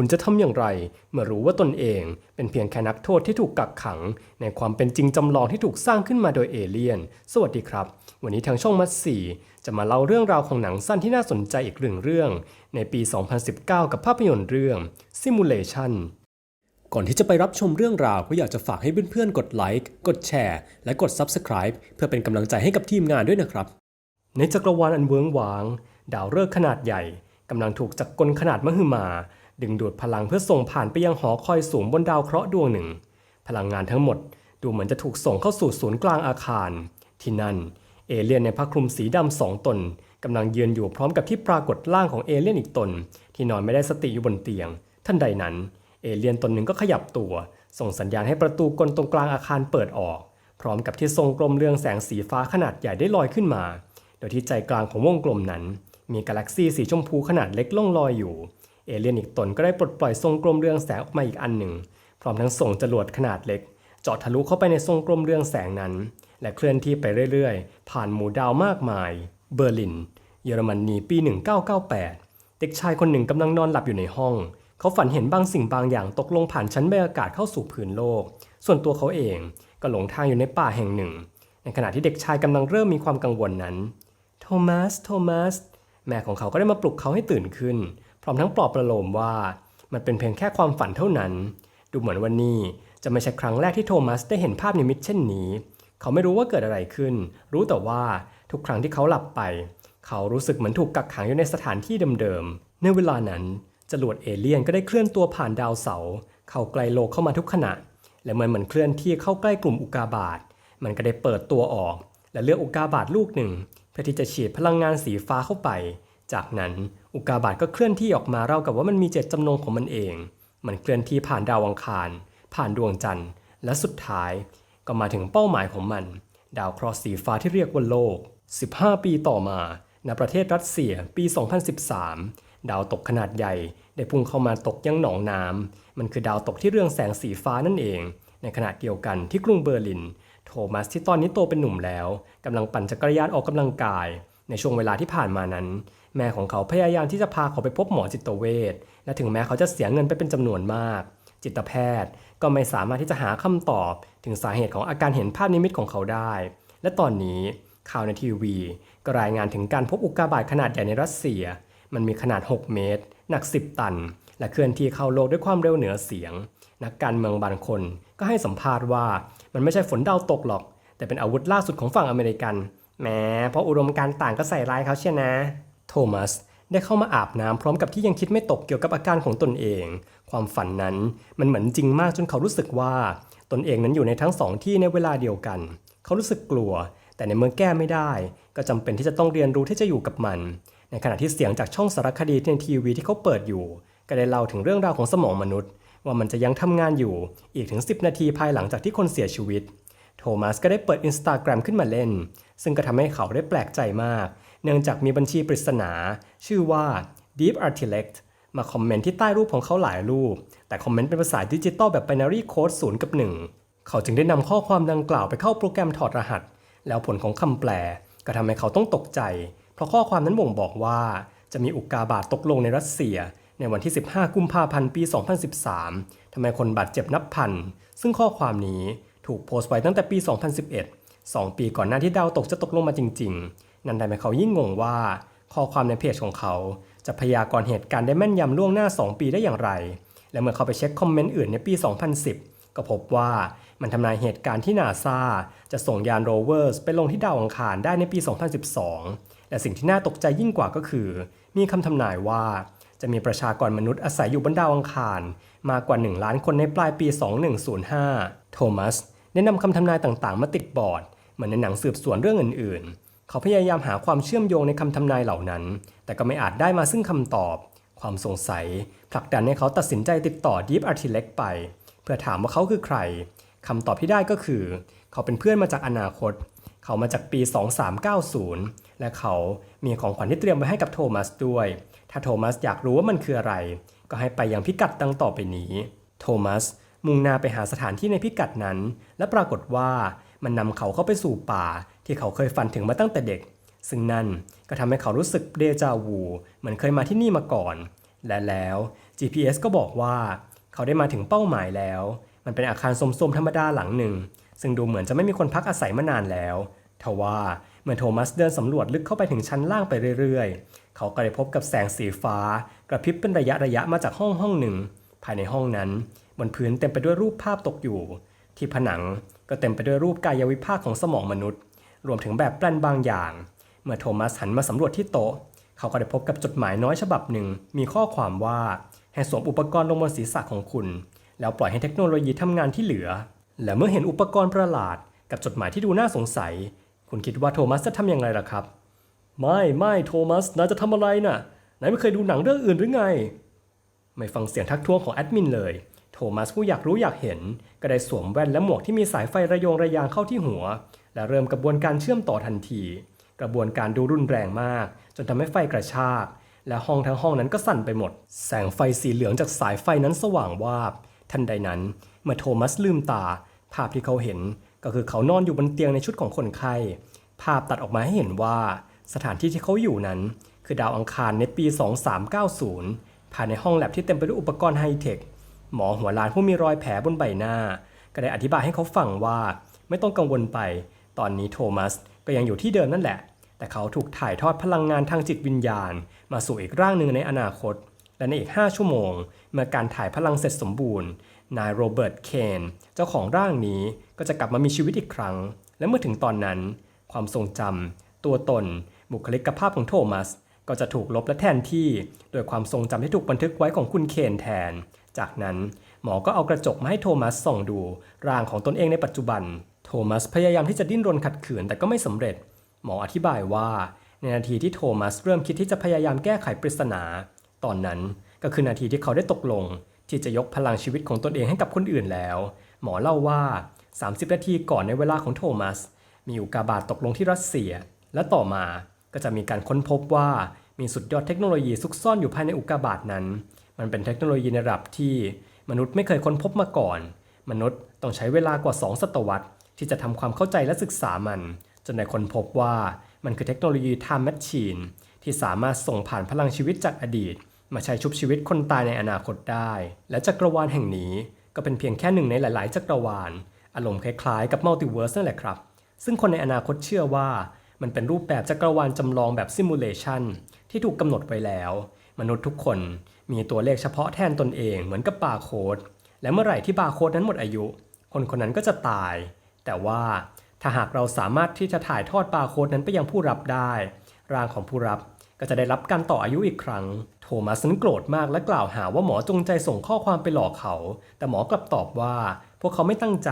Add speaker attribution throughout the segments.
Speaker 1: คุณจะทำอย่างไร เมื่อรู้ว่าตนเองเป็นเพียงแค่นักโทษที่ถูกกักขัง ในความเป็นจริงจำลองที่ถูกสร้างขึ้นมาโดยเอเลี่ยน สวัสดีครับ วันนี้ทางช่องมัดสีจะมาเล่าเรื่องราวของหนังสั้นที่น่าสนใจอีกเรื่งเรื่อง ในปี 2019 กับภาพยนตร์เรื่อง Simulation ก่อนที่จะไปรับชมเรื่องราวก็อยากจะฝากให้เพื่อนๆ กดไลค์ กดแชร์ และกด Subscribe เพื่อเป็นกำลังใจให้กับทีมงานด้วยนะครับ ในจักรวาลอันเวิ้งว้าง ดาวฤกษ์ขนาดใหญ่กำลังถูกจักรกลขนาดมหึมา ดึงดูดพลังเพื่อส่งผ่านไปยังหอคอยสูงบนดาวเคราะห์ดวงหนึ่ง พลังงานทั้งหมดดูเหมือนจะถูกส่งเข้าสู่ศูนย์กลางอาคาร ที่นั่น เอเลี่ยนในผ้าคลุมสีดำสองตนกำลังยืนอยู่พร้อมกับที่ปรากฏร่างของเอเลี่ยนอีกตน ที่นอนไม่ได้สติอยู่บนเตียง ท่านใดนั้น เอเลี่ยนตนหนึ่งก็ขยับตัว ส่งสัญญาณให้ประตูกลตรงกลางอาคารเปิดออก พร้อมกับที่ทรงกลมเรืองแสงสีฟ้าขนาดใหญ่ได้ลอยขึ้นมา โดยที่ใจกลางของวงกลมนั้น มีกาแล็กซีสีชมพูขนาดเล็กล่องลอยอยู่ เอเลียนอีกตนก็ได้ปลดปล่อยทรงกลมเรืองแสงออกมาอีกอันหนึ่ง พร้อมทั้งส่งจรวดขนาดเล็ก เจาะทะลุเข้าไปในทรงกลมเรืองแสงนั้น และเคลื่อนที่ไปเรื่อยๆ ผ่านหมู่ดาวมากมาย เบอร์ลิน เยอรมนีปี 1998 เด็กชายคนหนึ่งกำลังนอนหลับอยู่ในห้อง เขาฝันเห็นบางสิ่งบางอย่างตกลงผ่านชั้นบรรยากาศเข้าสู่ผืนโลก ส่วนตัวเขาเองก็หลงทางอยู่ในป่าแห่งหนึ่ง ในขณะที่เด็กชายกำลังเริ่มมีความกังวลนั้น โทมัส โทมัส แม่ของเขาก็ได้มาปลุกเขาให้ตื่นขึ้น พร้อมทั้งปลอบประโลมว่า มันเป็นเพียงแค่ความฝันเท่านั้น ดูเหมือนวันนี้จะไม่ใช่ครั้งแรกที่โทมัสได้เห็นภาพนิมิตเช่นนี้ เขาไม่รู้ว่าเกิดอะไรขึ้น รู้แต่ว่าทุกครั้งที่เขาหลับไป เขารู้สึกเหมือนถูกกักขังอยู่ในสถานที่เดิมๆในเวลานั้นจรวดเอเลี่ยนก็ได้เคลื่อนตัวผ่านดาวเสาเข้าใกล้โลกเข้ามาทุกขณะ และเหมือมันเคลื่อนที่เข้าใกล้กลุ่มอุกาบาตมันก็ได้เปิดตัวออก และเลือกอุกาบาตลูกหนึ่ง เพื่อที่จะฉีดพลังงานสีฟ้าเข้าไป จากนั้นอุกาบาตก็เคลื่อนที่ออกมาเล่ากับว่ามันมีเจตจำนงของมันเอง มันเคลื่อนที่ผ่านดาวอังคาร ผ่านดวงจันทร์ และสุดท้ายก็มาถึงเป้าหมายของมัน ดาวเคราะห์สีฟ้าที่เรียกว่าโลก 15 ปีต่อมา ณประเทศรัสเซียปี 2013 ดาวตกขนาดใหญ่ได้พุ่งเข้ามาตกยังหนองน้ำมันคือดาวตกที่เรืองแสงสีฟ้านั่นเอง ในขณะเดียวกันที่กรุงเบอร์ลิน โทมัสที่ตอนนี้โตเป็นหนุ่มแล้วกำลังปั่นจักรยานออกกำลังกาย ในช่วงเวลาที่ผ่านมานั้น แม่ของเขาพยายามที่จะพาเขาไปพบหมอจิตเวชและถึงแม้เขาจะเสียเงินไปเป็นจำนวนมาก จิตแพทย์ก็ไม่สามารถที่จะหาคำตอบถึงสาเหตุของอาการเห็นภาพนิมิตของเขาได้ และตอนนี้ข่าวในทีวี ก็รายงานถึงการพบอุกกาบาตขนาดใหญ่ในรัสเซีย มันมีขนาด 6 เมตร หนัก 10 ตัน และเคลื่อนที่เข้าโลกด้วยความเร็วเหนือเสียง นักการเมืองบางคนก็ให้สัมภาษณ์ว่ามันไม่ใช่ฝนดาวตกหรอก แต่เป็นอาวุธล่าสุดของฝั่งอเมริกัน แม้เพราะอุดมการต่างก็ใส่ร้ายเขาเชียนะ โทมัสได้เข้ามาอาบน้ำพร้อมกับที่ยังคิดไม่ตกเกี่ยวกับอาการของตนเอง ความฝันนั้นมันเหมือนจริงมากจนเขารู้สึกว่า ตนเองนั้นอยู่ในทั้งสองที่ในเวลาเดียวกัน เขารู้สึกกลัว แต่ในเมื่อแก้ไม่ได้ ก็จำเป็นที่จะต้องเรียนรู้ที่จะอยู่กับมัน ในขณะที่เสียงจากช่องสารคดีในทีวีที่เขาเปิดอยู่ ก็ได้เล่าถึงเรื่องราวของสมองมนุษย์ ว่ามันจะยังทำงานอยู่อีกถึง 10 นาทีภายหลังจากที่คนเสียชีวิต โทมัสก็ได้เปิด Instagram ขึ้นมาเล่น ซึ่งก็ทำให้เขาได้แปลกใจมาก เนื่องจากมีบัญชีปริศนา ชื่อว่า Deep Artilect มาคอมเมนต์ที่ใต้รูปของเขาหลายรูป แต่คอมเมนต์เป็นภาษาดิจิตอลแบบ binary code 0 กับ 1 เขาจึงได้นำข้อความดังกล่าวไปเข้าโปรแกรมถอดรหัส แล้วผลของคำแปล ก็ทำให้เขาต้องตกใจ เพราะข้อความนั้นบ่งบอกว่า จะมีอุกกาบาตตกลงในรัสเซีย ในวันที่ 15 กุมภาพันธ์ ปี 2013ทำให้คนบาดเจ็บนับพัน ซึ่งข้อความนี้ ถูกโพสต์ไว้ตั้งแต่ปี 2011 2 ปีก่อนหน้าที่ดาวตกจะตกลงมาจริง ๆ นั่นทำให้เขายิ่งงงว่า ข้อความในเพจของเขา จะพยากรณ์เหตุการณ์ได้แม่นยำล่วงหน้า 2 ปีได้อย่างไร และเมื่อเขาไปเช็คคอมเมนต์อื่นในปี 2010 ก็พบว่ามันทำนายเหตุการณ์ที่นาซาจะส่งยานโรเวอร์สไปลงที่ดาวอังคารได้ในปี 2012 และสิ่งที่น่าตกใจยิ่งกว่าก็คือ มีคำทำนายว่า จะมีประชากรมนุษย์อาศัยอยู่บนดาวอังคาร มากกว่า 1 ล้านคนในปลายปี 2105 โทมัส ได้นำคำทำนายต่างๆ มาติดบอร์ด เหมือนในหนังสืบสวนเรื่องอื่นๆ เขาพยายามหาความเชื่อมโยงในคำทำนายเหล่านั้น แต่ก็ไม่อาจได้มาซึ่งคำตอบ ความสงสัย ผลักดันให้เขาตัดสินใจติดต่อ Deep Artillect ไป เพื่อถามว่าเขาคือใครคำตอบที่ได้ก็คือ เขาเป็นเพื่อนมาจากอนาคต เขามาจากปี 2390 และเขามีของขวัญที่เตรียมไว้ให้กับโทมัสด้วย ถ้าโทมัสอยากรู้ว่ามันคืออะไร ก็ให้ไปยังพิกัดดังต่อไปนี้ โทมัส มุ่งหน้าไปหาสถานที่ในพิกัดนั้น และปรากฏว่ามันนำเขาเข้าไปสู่ป่า ที่เขาเคยฝันถึงมาตั้งแต่เด็ก ซึ่งนั่นก็ทำให้เขารู้สึกเดจาวูเหมือนเคยมาที่นี่มาก่อน และแล้ว GPS ก็บอกว่า เขาได้มาถึงเป้าหมายแล้ว มันเป็นอาคารสมๆธรรมดาหลังหนึ่ง ซึ่งดูเหมือนจะไม่มีคนพักอาศัยมานานแล้วทว่าเมื่อโทมัสเดินสำรวจลึกเข้าไปถึงชั้นล่างไปเรื่อยๆ เขาก็ได้พบกับแสงสีฟ้า กระพริบเป็นระยะระยะมาจากห้องห้องหนึ่ง ภายในห้องนั้น บนพื้นเต็มไปด้วยรูปภาพตกอยู่ ที่ผนังก็เต็มไปด้วยรูปกายวิภาคของสมองมนุษย์ รวมถึงแบบแปลนบางอย่าง เมื่อโทมัสหันมาสำรวจที่โต๊ะ เขาก็ได้พบกับจดหมายน้อยฉบับหนึ่ง มีข้อความว่าให้สวมอุปกรณ์ลงบนศีรษะของคุณ แล้วปล่อยให้เทคโนโลยีทำงานที่เหลือ และเมื่อเห็นอุปกรณ์ประหลาด กับจดหมายที่ดูน่าสงสัย คุณคิดว่าโทมัสจะทำอย่างไรล่ะครับ ไม่ไม่โทมัสนายจะทำอะไรน่ะนายไม่เคยดูหนังเรื่องอื่นหรือไง ไม่ฟังเสียงทักท้วงของแอดมินเลย โทมัสผู้อยากรู้อยากเห็น ก็ได้สวมแว่นและหมวกที่มีสายไฟระยงระยางเข้าที่หัว และเริ่มกระบวนการเชื่อมต่อทันที กระบวนการดูรุนแรงมาก จนทำให้ไฟกระชาก และห้องทั้งห้องนั้นก็สั่นไปหมด แสงไฟสีเหลืองจากสายไฟนั้นสว่างวาบ ทันใดนั้น เมื่อโทมัสลืมตา ภาพที่เขาเห็นก็คือเขานอนอยู่บนเตียงในชุดของคนไข้ ภาพตัดออกมาให้เห็นว่า สถานที่ที่เขาอยู่นั้น คือดาวอังคารในปี 2390 ภายในห้องแลบที่เต็มไปด้วยอุปกรณ์ไฮเทค หมอหัวล้านผู้มีรอยแผลบนใบหน้า ก็ได้อธิบายให้เขาฟังว่า ไม่ต้องกังวลไป ตอนนี้โทมัสก็ยังอยู่ที่เดิมนั่นแหละ แต่เขาถูกถ่ายทอดพลังงานทางจิตวิญญาณ มาสู่อีกร่างหนึ่งในอนาคต และในอีก 5 ชั่วโมง เมื่อการถ่ายพลังเสร็จสมบูรณ์ นายโรเบิร์ตเคนเจ้าของร่างนี้ก็จะกลับมามีชีวิตอีกครั้ง และเมื่อถึงตอนนั้น ความทรงจำตัวตน บุคลิกภาพของโทมัสก็จะถูกลบและแทนที่โดยความทรงจำที่ถูกบันทึกไว้ของคุณเคนแทน จากนั้นหมอก็เอากระจกมาให้โทมัสส่องดู ร่างของตนเองในปัจจุบัน โทมัสพยายามที่จะดิ้นรนขัดขืนแต่ก็ไม่สำเร็จ หมออธิบายว่า ในนาทีที่โทมัสเริ่มคิดที่จะพยายามแก้ไขปริศนา ตอนนั้นก็คือนาทีที่เขาได้ตกลง ที่จะยกพลังชีวิตของตนเองให้กับคนอื่นแล้ว หมอเล่าว่า 30 นาทีก่อนในเวลาของโทมัส มีอุกกาบาตตกลงที่รัสเซีย และต่อมาก็จะมีการค้นพบว่ามีสุดยอดเทคโนโลยีซุกซ่อนอยู่ภายในอุกกาบาตนั้น มันเป็นเทคโนโลยีในระดับที่มนุษย์ไม่เคยค้นพบมาก่อน มนุษย์ต้องใช้เวลากว่า 2 ศตวรรษ ที่จะทำความเข้าใจและศึกษามัน จนได้ค้นพบว่ามันคือเทคโนโลยี Time Machine ที่สามารถส่งผ่านพลังชีวิตจากอดีต มาใช้ชุบชีวิตคนตายในอนาคตได้ และจักรวาลแห่งนี้ก็เป็นเพียงแค่หนึ่งในหลาย ๆ จักรวาล อารมณ์คล้าย ๆ กับมัลติเวิร์สนั่นแหละครับ ซึ่งคนในอนาคตเชื่อว่า มันเป็นรูปแบบจักรวาลจำลองแบบซิมูเลชันที่ถูกกำหนดไว้แล้ว มนุษย์ทุกคน มีตัวเลขเฉพาะแทนตนเองเหมือนกับบาร์โค้ด และเมื่อไหร่ที่บาร์โค้ดนั้นหมดอายุ คนคนนั้นก็จะตาย แต่ว่าถ้าหากเราสามารถที่จะถ่ายทอดบาร์โค้ดนั้นไปยังผู้รับได้ ร่างของผู้รับก็จะได้รับการต่ออายุอีกครั้ง โทมัสนั้นโกรธมากและกล่าวหาว่าหมอจงใจส่งข้อความไปหลอกเขา แต่หมอกลับตอบว่า พวกเขาไม่ตั้งใจ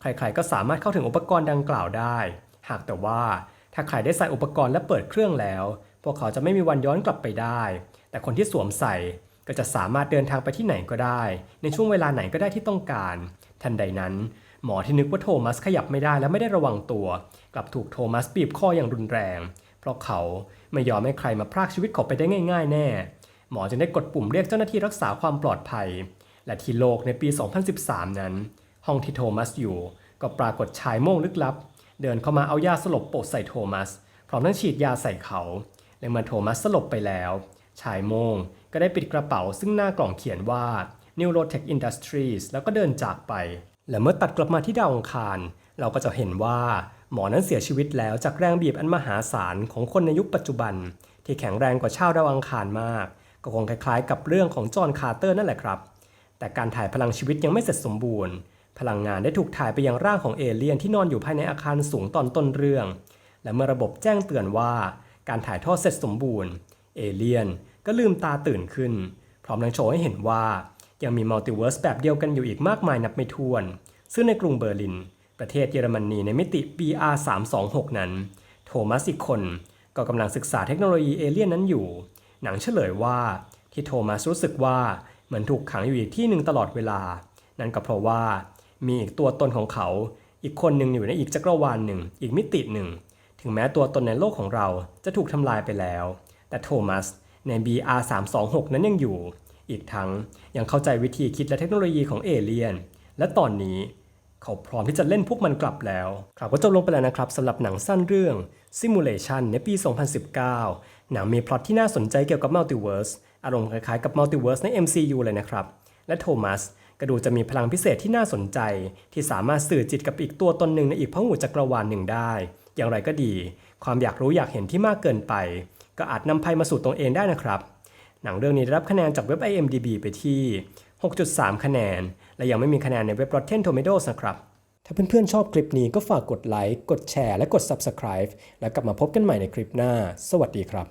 Speaker 1: ใครๆก็สามารถเข้าถึงอุปกรณ์ดังกล่าวได้ หากแต่ว่าถ้าใครได้ใส่อุปกรณ์และเปิดเครื่องแล้ว พวกเขาจะไม่มีวันย้อนกลับไปได้ แต่คนที่สวมใส่ ก็จะสามารถเดินทางไปที่ไหนก็ได้ ในช่วงเวลาไหนก็ได้ที่ต้องการ ทันใดนั้น หมอที่นึกว่าโทมัสขยับไม่ได้และไม่ได้ระวังตัว กลับถูกโทมัสบีบคออย่างรุนแรง เพราะเขาไม่ยอมให้ใครมาพรากชีวิตเขาไปได้ง่าย ๆ แน่ หมอจึงได้กดปุ่มเรียกเจ้าหน้าที่รักษาความปลอดภัย และที่โลกในปี 2013 นั้น ห้องที่โทมัสอยู่ ก็ปรากฏชายโม่งลึกลับ เดินเข้ามาเอายาสลบโปะใส่โทมัสพร้อมทั้งฉีดยาใส่เขาและเมื่อโทมัสสลบไปแล้ว ชายโม่ง ก็ได้ปิดกระเป๋าซึ่งหน้ากล่องเขียนว่า Neurotech Industries แล้วก็เดินจากไป และเมื่อตัดกลับมาที่ดาวอังคาร เราก็จะเห็นว่าหมอนั้นเสียชีวิตแล้วจากแรงบีบอันมหาศาลของคนในยุคปัจจุบัน ที่แข็งแรงกว่าชาวดาวอังคารมาก ก็คงคล้ายๆ กับเรื่องของจอห์นคาร์เตอร์นั่นแหละครับ แต่การถ่ายพลังชีวิตยังไม่เสร็จสมบูรณ์ พลังงานได้ถูกถ่ายไปยังร่างของเอเลี่ยนที่นอนอยู่ภายในอาคารสูงตอนต้นเรื่อง และเมื่อระบบแจ้งเตือนว่า การถ่ายทอดเสร็จสมบูรณ์ เอเลี่ยน ก็ลืมตาตื่นขึ้น พร้อมทั้งโชว์ให้เห็นว่า ยังมีมัลติเวิร์สแบบเดียวกันอยู่อีกมากมายนับไม่ถ้วน ซึ่งในกรุงเบอร์ลิน ประเทศเยอรมนีในมิติ BR 326นั้น โทมัสอีกคน ก็กำลังศึกษาเทคโนโลยีเอเลี่ยนนั้นอยู่ หนังเฉลยว่าที่โทมัสรู้สึกว่าเหมือนถูกขังอยู่อีกที่หนึ่งตลอดเวลา นั่นก็เพราะว่ามีอีกตัวตนของเขา อีกคนหนึ่งอยู่ในอีกจักรวาลหนึ่ง อีกมิติหนึ่ง ถึงแม้ตัวตนในโลกของเราจะถูกทำลายไปแล้ว แต่โทมัส ใน BR 326 นั้นยังอยู่ อีกทั้งยังเข้าใจวิธีคิดและเทคโนโลยีของเอเลียน และตอนนี้เขาพร้อมที่จะเล่นพวกมันกลับแล้ว ครับก็จบลงไปแล้วนะครับสำหรับหนังสั้นเรื่อง Simulation ในปี 2019 หนังมีพล็อตที่น่าสนใจเกี่ยวกับมัลติเวิร์สอารมณ์คล้ายๆกับมัลติเวิร์สใน MCU เลยนะครับ และโทมัสก็ดูจะมีพลังพิเศษที่น่าสนใจ ที่สามารถสื่อจิตกับอีกตัวตนหนึ่งในอีกพหุจักรวาลหนึ่งได้ อย่างไรก็ดี ความอยากรู้อยากเห็นที่มากเกินไป ก็อาจนำภัยมาสู่ตรงเองได้นะครับ หนังเรื่องนี้ได้รับคะแนนจากเว็บ IMDb ไปที่ 6.3 คะแนน และยังไม่มีคะแนนในเว็บ Rotten Tomatoes นะครับ ถ้าเพื่อนๆชอบคลิปนี้ก็ฝากกดไลค์ กดแชร์ และกด Subscribe แล้วกลับมาพบกันใหม่ในคลิปหน้า สวัสดีครับ